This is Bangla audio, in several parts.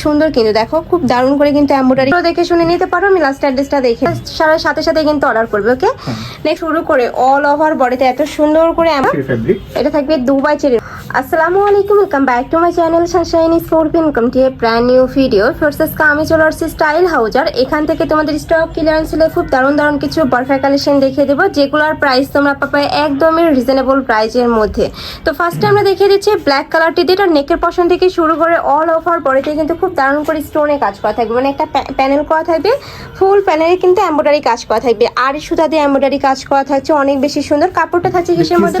সুন্দর কিন্তু দেখো খুব দারুণ করে কিন্তু এম্বোডারি দেখে শুনে নিতে পারো আমি লাস্ট অ্যাড্রেসটা দেখে সারা সাথে সাথে কিন্তু অর্ডার করবে ওকে নেক্সট শুরু করে অল ওভার বডিতে এত সুন্দর করে আমার এটা থাকবে দুবাই চেরি আসসালামু আলাইকুম welcome back to my channel sunshine স্কোরপিন welcome to a brand new video first আমি চলে আসছি স্টাইল হাউজার এখান থেকে তোমাদের স্টক ক্লিয়ারেন্স ছিল খুব দারুণ দারুণ কিছু পারফেক্ট কালেকশন দেখিয়ে দেবো যেগুলোর প্রাইস তোমরা পাবে একদমই রিজনেবল প্রাইসের মধ্যে। তো ফার্স্টে আমরা দেখিয়ে দিচ্ছি ব্ল্যাক কালারটি দিয়ে এটা নেকের পশন থেকে শুরু করে অল ওভার বডিতে কিন্তু খুব দারুণ করে স্টোনে কাজ করা থাকবে। মানে একটা প্যানেল করা থাকবে ফুল প্যানেলে কিন্তু এমব্রয়ডারি কাজ করা থাকবে। আর সুতা দিয়ে এমব্রয়ডারি কাজ করা থাকছে অনেক বেশি সুন্দর। কাপড়টা থাকছে কিসের মধ্যে?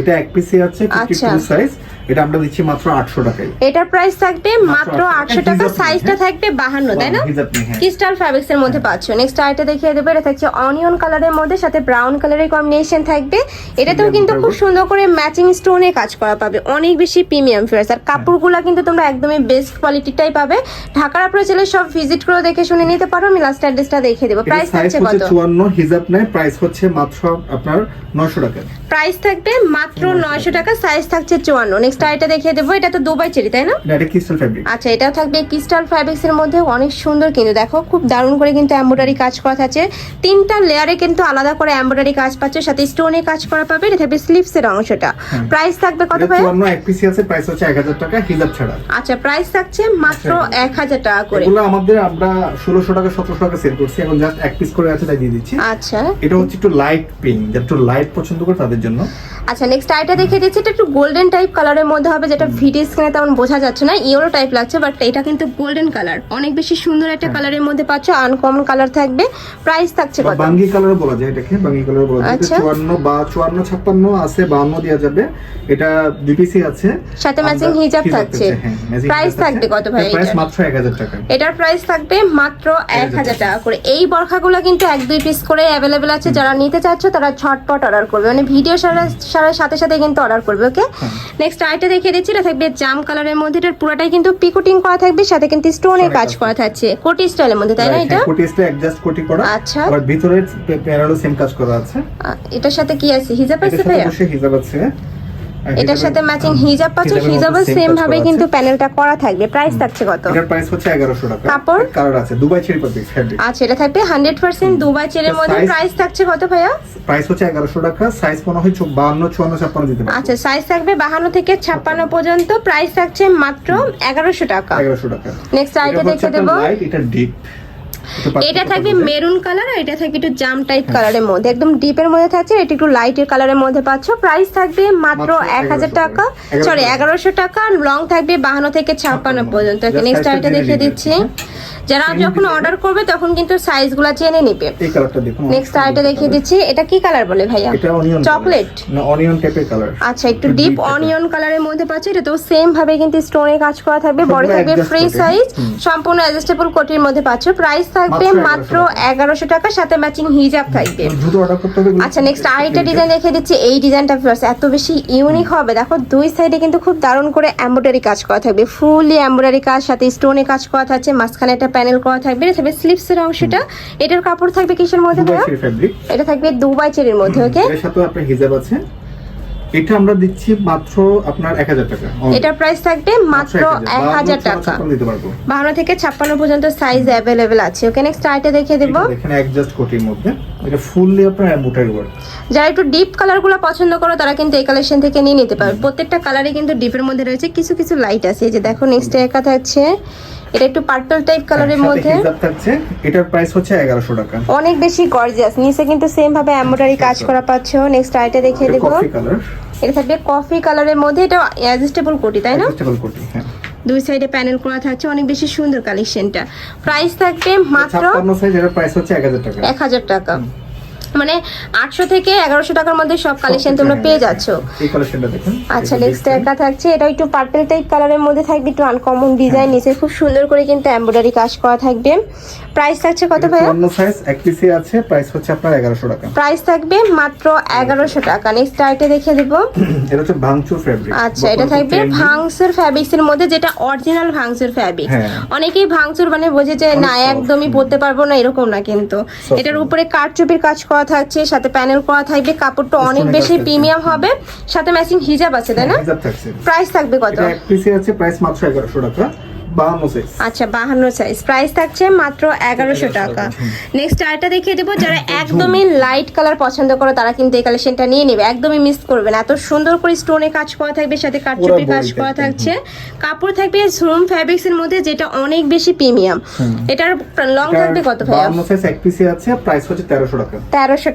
এটা এক পিসে আছে আচ্ছা। 52 সাইজ এটা আমরা দিচ্ছি মাত্র 800 টাকায়। এটার প্রাইস থাকবে মাত্র আটশো। টাকা সাইজটা হ্যাঁ? থাকবে বাহান্ন তাই না? নেই, হ্যাঁ। ক্রিস্টাল ফ্যাব্রিক্স এর মধ্যে পাচ্ছ। নেক্সট আইটা দেখিয়ে দেবে এটা থাকছে অনিয়ন কালারের মধ্যে সাথে ব্রাউন কালারের কম্বিনেশন থাকবে। এটাতেও কিন্তু খুব সুন্দর করে ম্যাচিং স্টোনে কাজ করা পাবে অনেক বেশি প্রিমিয়াম ফেয়ার্স আর কাপড়গুলো কিন্তু তোমরা একদমই বেস্ট কোয়ালিটিটাই পাবে। ঢাকার আপনারা চলে সব ভিজিট করে দেখে শুনে নিতে পারো আমি লাস্ট অ্যাড্রেসটা দেখিয়ে দেবো। প্রাইস থাকছে হচ্ছে কত? 54 হিজাব নেয় প্রাইস হচ্ছে মাত্র আপনার 900 টাকা। প্রাইস থাকবে মাত্র নয়শো টাকা। সাইজ থাকছে চুয়ান্ন। নেক্সট আইটা দেখিয়ে দেবো। এটা তো দুবাই চেরি তাই না? এটা ক্রিস্টাল ফেব্রিক আচ্ছা এটা থাকবে ক্রিস্টাল ফ্যাব্রিক্স এর মধ্যে অনেক সুন্দর কিন্তু দেখো খুব দারুণ করে কিন্তু এমব্রয়ডারি কাজ করা থাকছে। তিনটা লেয়ারে কিন্তু আলাদা করে এমব্রয়ডারি কাজ পাচ্ছে সাথে স্টোনে কাজ করা পাবে এটা থাকবে স্লিভস এর অংশটা। প্রাইস থাকবে কত ভাই 54 এক পিসে আছে প্রাইস হচ্ছে 1000 টাকা হিজাব ছাড়া। আচ্ছা প্রাইস থাকছে মাত্র এক হাজার। টাকা করে। এগুলো আমাদের আমরা 1600 টাকা 1700 টাকা সেল করছি এখন জাস্ট এক পিস করে আছে তাই দিয়ে দিচ্ছি। আচ্ছা। এটা হচ্ছে একটু লাইট পিঙ্ক যারা একটু লাইট পছন্দ করে তাদের জন্য। আচ্ছা নেক্সট আইটা দেখিয়ে দিচ্ছি এটা একটু গোল্ডেন টাইপ কালারের মধ্যে হবে যেটা ভিডিও স্ক্রিনে তেমন বোঝা যাচ্ছে না ইয়েলো টাইপ লাগছে বাট এটা কিন্তু গোল্ডেন কালার অনেক বেশি সুন্দর একটা কালারের মধ্যে পাচ্ছ আনকমন কালার থাকবে প্রাইস থাকছে কত? বাঙ্গি কালার বলা যায় এটাকে বাঙ্গি কালার বলা যায়। আচ্ছা। চুয়ান্ন বা চুয়ান্ন ছাপ্পান্ন আছে বাউন্ন দেওয়া যাবে। এটা দুই পিসি আছে। সাথে আমরা- হিজাব থাকছে। হ্যাঁ, Price হিজাব থাকবে কত ভাই প্রাইস এটার? মাত্র এক হাজার টাকা। এটার প্রাইস থাকবে মাত্র এক হাজার টাকা। করে। এই বরখাগুলো কিন্তু এক দুই পিস করে অ্যাভেলেবেল আছে। যারা নিতে চাচ্ছ তারা ঝটপট অর্ডার করবে। মানে ভিডিও সারা সাথে সাথে কিন্তু অর্ডার করবে ওকে নেক্সট আইটা দেখিয়ে দিচ্ছি এটা থাকবে জাম কালারের মধ্যে এটার পুরোটাই কিন্তু পিকোটিং করা থাকবে সাথে কিন্তু স্টোনের কাজ করা থাকছে কোটি স্টাইলের মধ্যে তাই না এটা? কোটি স্টাইল অ্যাডজাস্ট কোটি করা। আচ্ছা। আর ভিতরে প্যারালো সেম কাজ করা আছে। এটার সাথে কি আছে? হিজাব আছে ভাই ভাইয়া? হিজাব আছে। এটার সাথে ম্যাচিং হিজাব পাচ্ছ হিজাবের মধ্যে সেম ভাবে কিন্তু প্যানেলটা করা থাকবে। প্রাইস থাকছে কত? এটার প্রাইস হচ্ছে এগারোশো টাকা। কাপড়? কালার আছে দুবাই চেরি পাবলিক ফ্যাব্রিক আচ্ছা এটা থাকবে হান্ড্রেড পার্সেন্ট দুবাই চেরের মধ্যে। প্রাইস থাকছে কত ভাইয়া? প্রাইস হচ্ছে এগারোশো টাকা সাইজ মনে হয় চো- বাহান্ন চুয়ান্ন ছাপ্পান্ন দিতে পারবে। আচ্ছা সাইজ থাকবে বাহান্ন থেকে ছাপ্পান্ন পর্যন্ত। প্রাইস থাকছে মাত্র এগারোশো টাকা। এগারোশো টাকা। নেক্সট আইটা এটা হচ্ছে দেখে দেবো। লাইট এটা ডিপ এটা থাকবে মেরুন কালার আর এটা থাকবে একটু জাম টাইপ কালারের মধ্যে। একদম ডিপের মধ্যে থাকছে এটা একটু লাইটের কালারের মধ্যে পাচ্ছ। প্রাইস থাকবে মাত্র এক হাজার টাকা। সরি এগারোশো টাকা। লং থাকবে বাহান্ন থেকে ছাপ্পান্ন পর্যন্ত। নেক্সট আইটা দেখিয়ে দিচ্ছি। যারা যখন অর্ডার করবে তখন কিন্তু সাইজগুলো জেনে নিবে। এই কালারটা দেখুন। নেক্সট আইটা দেখিয়ে দিচ্ছি। এটা কি কালার বলে ভাইয়া? এটা অনিয়ন চকলেট না অনিয়ন টাইপের কালার আচ্ছা একটু ডিপ অনিয়ন কালারের মধ্যে পাচ্ছি। এটা তো সেম ভাবে কিন্তু স্টোনে কাজ করা থাকবে। বড় থাকবে ফ্রি সাইজ সম্পূর্ণ অ্যাডজাস্টেবল কোটির মধ্যে পাচ্ছ। প্রাইস থাকবে মাত্র এগারোশো টাকা। সাথে ম্যাচিং হিজাব থাকবে। আচ্ছা নেক্সট আরেকটা ডিজাইন দেখে দিচ্ছি এই ডিজাইনটা এত বেশি ইউনিক হবে। দেখো দুই সাইডে কিন্তু খুব দারুণ করে এমব্রয়ডারি কাজ করা থাকবে। ফুললি এমব্রয়ডারি কাজ সাথে স্টোনে কাজ করা থাকছে মাঝখানে একটা প্যানেল করা থাকবে। এটা থাকবে স্লিপসের অংশটা। এটার কাপড় থাকবে কিসের মধ্যে? এটা থাকবে দুবাই চেরির মধ্যে ওকে সাথে আপনার হিজাব আছে। এটা আমরা দিচ্ছি মাত্র আপনার এক হাজার টাকা। এটার প্রাইস থাকবে মাত্র এক হাজার টাকা। দিতে পারব। থেকে ছাপ্পান্ন পর্যন্ত সাইজ অ্যাভেলেবেল আছে। ওকে নেক্সট আইটা দেখিয়ে দেবো। এটা দেখেন অ্যাডজাস্ট কোটির মধ্যে। এটা ফুললি আপনার এমব্রয়ডারি ওয়ার্ক যারা একটু ডিপ কালারগুলো পছন্দ করো তারা কিন্তু এই কালেকশন থেকে নিয়ে নিতে পারবে। প্রত্যেকটা কালারই কিন্তু ডিপের মধ্যে রয়েছে। কিছু কিছু লাইট আছে। এই যে দেখো নেক্সট একা থাকছে। এটা একটু পার্পল টাইপ কালারের মধ্যে। থাকছে। এটার প্রাইস হচ্ছে এগারোশো টাকা। অনেক বেশি গর্জিয়াস নিচে কিন্তু সেম ভাবে এমব্রয়ডারি কাজ করা পাচ্ছ। নেক্সট আইটা দেখিয়ে দেবো। কফি কালার এটা থাকবে কফি কালারের মধ্যে এটা অ্যাডজাস্টেবল কোটি তাই না? অ্যাডজাস্টেবল কোটি হ্যাঁ। দুই সাইডে প্যানেল করা থাকছে অনেক বেশি সুন্দর কালেকশনটা প্রাইস থাকবে মাত্র সাইজ এটার প্রাইস হচ্ছে এক হাজার টাকা। এক হাজার টাকা। মানে আটশো থেকে এগারোশো টাকার মধ্যে সব কালেকশন তোমরা পেয়ে যাচ্ছ। এই কালেকশনটা দেখুন। আচ্ছা নেক্সট। একটা থাকছে। এটা একটু পার্পল টাইপ কালারের মধ্যে থাকবে একটু আনকমন ডিজাইন নিচে খুব সুন্দর করে কিন্তু এমব্রয়ডারি কাজ করা থাকবে। প্রাইস থাকছে কত ভাই চুয়ান্ন সাইজ এক পিসে আছে প্রাইস হচ্ছে আপনার এগারোশো টাকা। প্রাইস থাকবে মাত্র এগারোশো টাকা। নেক্সট আইটে দেখে দেবো। এটা হচ্ছে ভাঙচুর ফেব্রিক আচ্ছা এটা থাকবে ভাংসুর ফ্যাব্রিক্স এর মধ্যে যেটা অরিজিনাল ভাংসুর ফ্যাব্রিক হ্যাঁ। অনেকেই ভাংসুর মানে বোঝে যে না একদমই পরতে পারব না এরকম না কিন্তু। এটার উপরে কারচুপির কাজ করা থাকছে সাথে প্যানেল করা থাকবে কাপড়টা অনেক বেশি প্রিমিয়াম হবে সাথে ম্যাচিং হিজাব আছে তাই না? প্রাইস থাকবে কত? এক পিসে আছে প্রাইস মাত্র এগারোশো টাকা। আচ্ছা বাহান্ন সাইজ প্রাইস থাকছে মাত্র এগারোশো টাকা। নেক্সট আরেকটা দেখিয়ে দেবো যারা একদমই লাইট কালার পছন্দ করো তারা কিন্তু এই কালেকশনটা নিয়ে নেবে। একদমই মিস করবে না। এত সুন্দর করে স্টোনে কাজ করা থাকবে সাথে কাটচুপি কাজ করা থাকছে। কাপড় থাকবে ঝুম ফ্যাব্রিক্স এর মধ্যে যেটা অনেক বেশি প্রিমিয়াম এটার লং থাকবে কত ভাইয়া? বাহান্ন সাইজ এক পিসে আছে প্রাইস হচ্ছে তেরোশো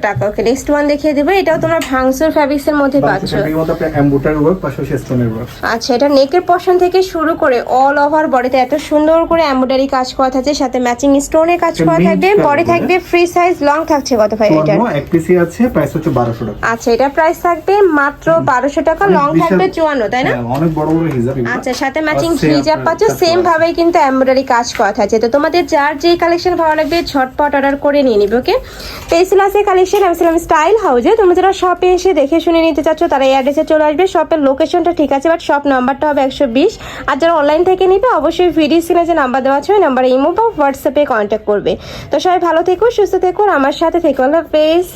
টাকা। ওকে নেক্সট ওয়ান দেখিয়ে দেবো। এটাও তোমরা ভাংসুর ফ্যাব্রিক্স এর মধ্যে পাচ্ছ। বাকি মতো ওয়ার্ক পাশাপাশি স্টোনের ওয়ার্ক আচ্ছা এটা নেকের পশন থেকে শুরু করে অল ওভার বডিতে এত সুন্দর করে এমব্রয়ডারি কাজ করা থাকছে সাথে ম্যাচিং স্টোনের কাজ করা থাকবে পরে থাকবে ফ্রি সাইজ লং থাকছে কত ভাই এটা এক পিসে আছে প্রাইস হচ্ছে বারোশো টাকা। আচ্ছা এটা প্রাইস থাকবে মাত্র বারোশো টাকা লং থাকবে চুয়ান্ন তাই না? হ্যাঁ, অনেক বড় বড় হিজাব আচ্ছা সাথে ম্যাচিং হিজাব পাচ্ছ সেম। ভাবেই কিন্তু এমব্রয়ডারি কাজ করা থাকছে। তো তোমাদের যার যে কালেকশন ভালো লাগবে ঝটপট অর্ডার করে নিয়ে নিবে ওকে তো এই ছিল কালেকশন আমি ছিলাম স্টাইল হাউজে তুমি যারা শপে এসে দেখে শুনে নিতে চাচ্ছ তারা এই অ্যাড্রেসে চলে আসবে। শপের লোকেশনটা ঠিক আছে বাট শপ নাম্বারটা হবে একশো বিশ। আর যারা অনলাইন থেকে নিবে অবশ্যই ভিডিও সিনে যে নাম্বার দেওয়া আছে ওই নাম্বারে ইমো বা হোয়াটসঅ্যাপে কন্ট্যাক্ট করবে। তো সবাই ভালো থেকো, সুস্থ থেকো আমার সাথে থেকো। আল্লাহ হাফেজ।